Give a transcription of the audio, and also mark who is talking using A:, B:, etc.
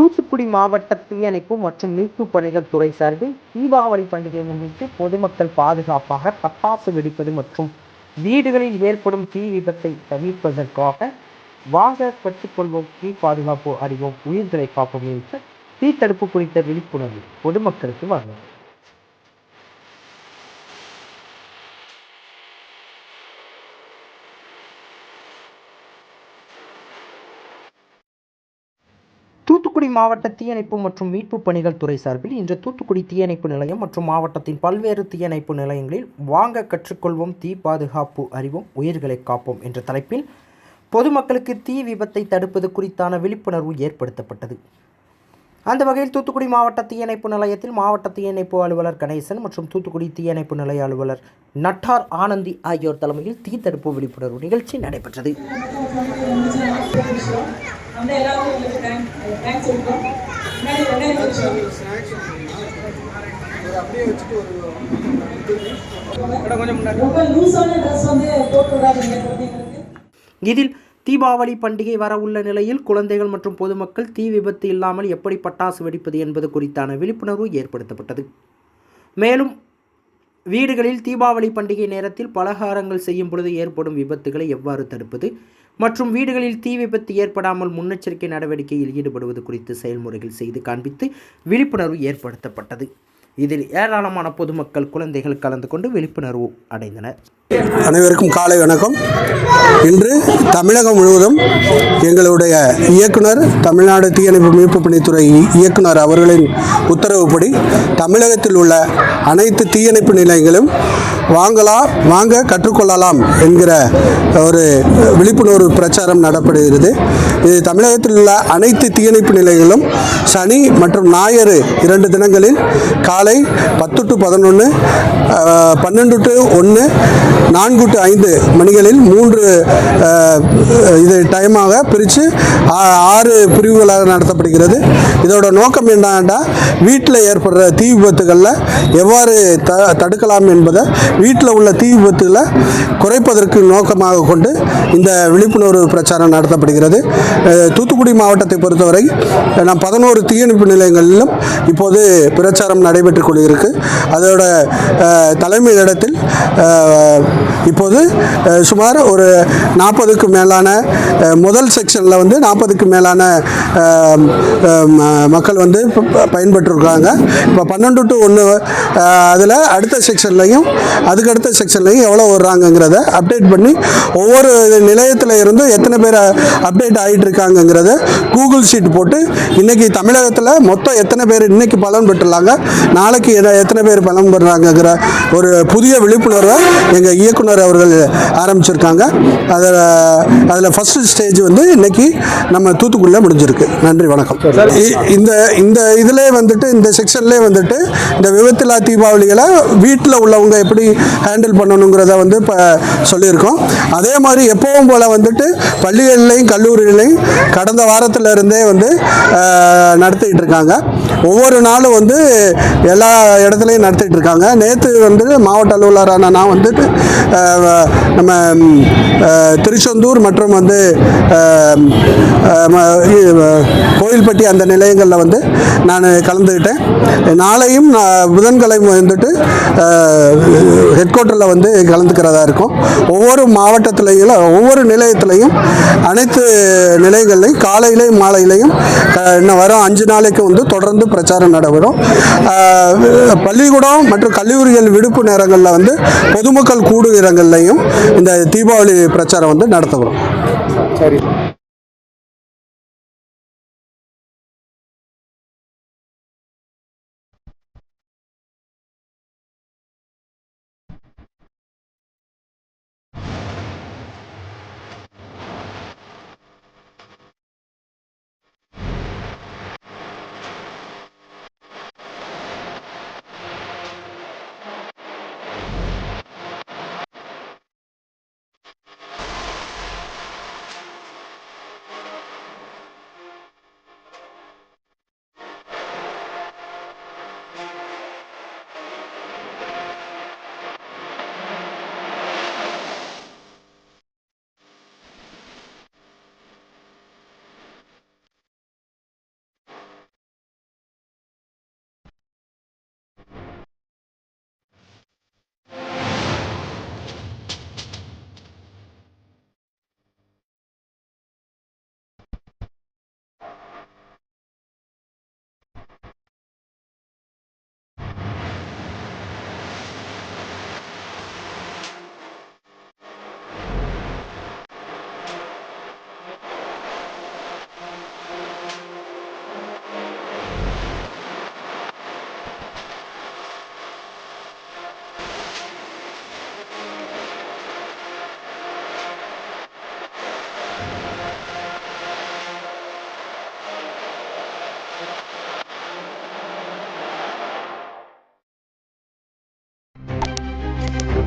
A: தூத்துக்குடி மாவட்ட தீயணைப்பு மற்றும் மீட்பு பணிகள் துறை சார்பில் தீபாவளி பண்டிகையை முன்னிட்டு பொதுமக்கள் பாதுகாப்பாக பட்டாசு வெடிப்பது மற்றும் வீடுகளில் ஏற்படும் தீ விபத்தை தவிர்ப்பதற்காக வாக பெற்றுக்கொள்வோம் தீ பாதுகாப்பு அறிவோம் உயிர்களை காப்போம் என்ற தீ தடுப்பு குறித்த விழிப்புணர்வு பொதுமக்களுக்கு வழங்கும். தூத்துக்குடி மாவட்ட தீயணைப்பு மற்றும் மீட்பு பணிகள் துறை சார்பில் இன்று தூத்துக்குடி தீயணைப்பு நிலையம் மற்றும் மாவட்டத்தின் பல்வேறு தீயணைப்பு நிலையங்களில் வாங்க கற்றுக்கொள்வோம் தீ பாதுகாப்பு அறிவோம் உயிர்களை காப்போம் என்ற தலைப்பில் பொதுமக்களுக்கு தீ விபத்தை தடுப்பது குறித்தான விழிப்புணர்வு ஏற்படுத்தப்பட்டது. அந்த வகையில் தூத்துக்குடி மாவட்ட தீயணைப்பு நிலையத்தில் மாவட்ட தீயணைப்பு அலுவலர் கணேசன் மற்றும் தூத்துக்குடி தீயணைப்பு நிலைய அலுவலர் நட்டார் ஆனந்தி ஆகியோர் தலைமையில் தீ தடுப்பு விழிப்புணர்வு நிகழ்ச்சி நடைபெற்றது.
B: அந்த எல்லாரும் உங்களுக்கு தேங்க் தேங்க்ஸ் முன்னாடி ரெண்டாயிரம் வருஷம் ரொம்ப லூஸான ட்ரெஸ் வந்து போட்டு விடாதீங்க குழந்தைங்களுக்கு
A: இதில் தீபாவளி பண்டிகை வரவுள்ள நிலையில் குழந்தைகள் மற்றும் பொதுமக்கள் தீ விபத்து இல்லாமல் எப்படி பட்டாசு வெடிப்பது என்பது குறித்தான விழிப்புணர்வு ஏற்படுத்தப்பட்டது. மேலும் வீடுகளில் தீபாவளி பண்டிகை நேரத்தில் பலகாரங்கள் செய்யும் பொழுது ஏற்படும் விபத்துகளை எவ்வாறு தடுப்பது? மற்றும் வீடுகளில் தீ விபத்து ஏற்படாமல் முன்னெச்சரிக்கை நடவடிக்கையில் ஈடுபடுவது குறித்து செயல்முறைகள் செய்து காண்பித்து விழிப்புணர்வு ஏற்படுத்தப்பட்டது. இதில் ஏராளமான பொதுமக்கள் குழந்தைகள் கலந்து கொண்டு விழிப்புணர்வு அடைந்தனர்.
C: அனைவருக்கும் காலை வணக்கம். இன்று தமிழகம் முழுவதும் எங்களுடைய இயக்குனர் தமிழ்நாடு தீயணைப்பு மீட்பு பணித்துறை இயக்குனர் அவர்களின் உத்தரவுப்படி தமிழகத்தில் உள்ள அனைத்து தீயணைப்பு நிலையங்களும் வாங்கலாம் வாங்க கற்றுக்கொள்ளலாம் என்கிற ஒரு விழிப்புணர்வு பிரச்சாரம் நடப்படுகிறது. இது தமிழகத்தில் உள்ள அனைத்து தீயணைப்பு நிலைகளும் சனி மற்றும் ஞாயிறு இரண்டு தினங்களில் காலை பத்து டு பதினொன்று பன்னெண்டு டு ஒன்று நான்கு டு ஐந்து மணிகளில் மூன்று இது டைமாக பிரித்து ஆறு பிரிவுகளாக நடத்தப்படுகிறது. இதோட நோக்கம் என்னன்னா வீட்டில் ஏற்படுற தீ விபத்துகளில் எவ்வாறு த தடுக்கலாம் என்பதை வீட்டில் உள்ள தீ விபத்துகளை குறைப்பதற்கு நோக்கமாக கொண்டு இந்த விழிப்புணர்வு பிரச்சாரம் நடத்தப்படுகிறது. தூத்துக்குடி மாவட்டத்தை பொறுத்தவரை நாம் பதினோரு தீயணைப்பு நிலையங்களிலும் இப்போது பிரச்சாரம் நடைபெற்றுக் கொண்டிருக்கு. அதோட தலைமை இடத்தில் இப்போது சுமார் ஒரு நாற்பதுக்கு மேலான முதல் செக்ஷனில் வந்து நாற்பதுக்கு மேலான ம- மக்கள் வந்து பயன்பெற்றிருக்காங்க. இப்போ பன்னெண்டு டு ஒன்று அதில் அடுத்த செக்ஷன்லையும் அதுக்கு அடுத்த செக்ஷன்லையும் எவ்வளோ வர்றாங்கங்கிறத அப்டேட் பண்ணி ஒவ்வொரு நிலையத்தில் இருந்து எத்தனை பேர் அப்டேட் ஆகிட்டு இருக்காங்கங்கிறத கூகுள் ஷீட் போட்டு இன்றைக்கி தமிழகத்தில் மொத்தம் எத்தனை பேர் இன்றைக்கி பலன் பெற்றுள்ளாங்க? நாளைக்கு எத்தனை பேர் பலன் பெறுறாங்கங்கிற ஒரு புதிய விழிப்புணர்வை எங்கள் இயக்குனர் அவர்கள் ஆரம்பிச்சிருக்காங்க. அதில் அதில் ஃபஸ்ட்டு ஸ்டேஜ் வந்து இன்றைக்கி நம்ம தூத்துக்குடியில் முடிஞ்சிருக்கு. நன்றி வணக்கம். இ- இந்த இந்த இதிலே வந்துட்டு இந்த செக்ஷன்லேயே வந்துட்டு இந்த விபத்தில்லா தீபாவளிகளை வீட்டில் உள்ளவங்க எப்படி ஹேண்டில் பண்ணணுங்கிறத வந்து இப்போ சொல்லியிருக்கோம். அதே மாதிரி எப்பவும் போல் வந்துட்டு பள்ளிகள்லையும் கல்லூரிகளையும் கடந்த வாரத்தில் இருந்தே வந்து அஹ், நடத்திட்டு இருக்காங்க. ஒவ்வொரு நாளும் வந்து எல்லா இடத்துலையும் நடத்திட்டு இருக்காங்க. நேற்று வந்து மாவட்ட அலுவலரான நான் வந்துட்டு நம்ம திருச்செந்தூர் மற்றும் வந்து கோயில்பட்டி அந்த நிலையங்களில் வந்து நான் கலந்துக்கிட்டேன் நாளையும் நான் புதன்கிழமை வந்துட்டு ஹெட் குவார்ட்டரில் வந்து கலந்துக்கிறதா இருக்கும். ஒவ்வொரு மாவட்டத்திலையும் ஒவ்வொரு நிலையத்திலையும் அனைத்து நிலையங்கள்லையும் காலையிலையும் மாலையிலையும் இன்னும் வரும் அஞ்சு நாளைக்கு வந்து தொடர்ந்து பிரச்சாரம் நடைபெறும். பள்ளிக்கூடம் மற்றும் கல்லூரிகள் விடுப்பு நேரங்களில் வந்து பொதுமக்கள் கூடும் இடங்கள்லையும் இந்த தீபாவளி பிரச்சாரம் வந்து நடத்தப்படும்.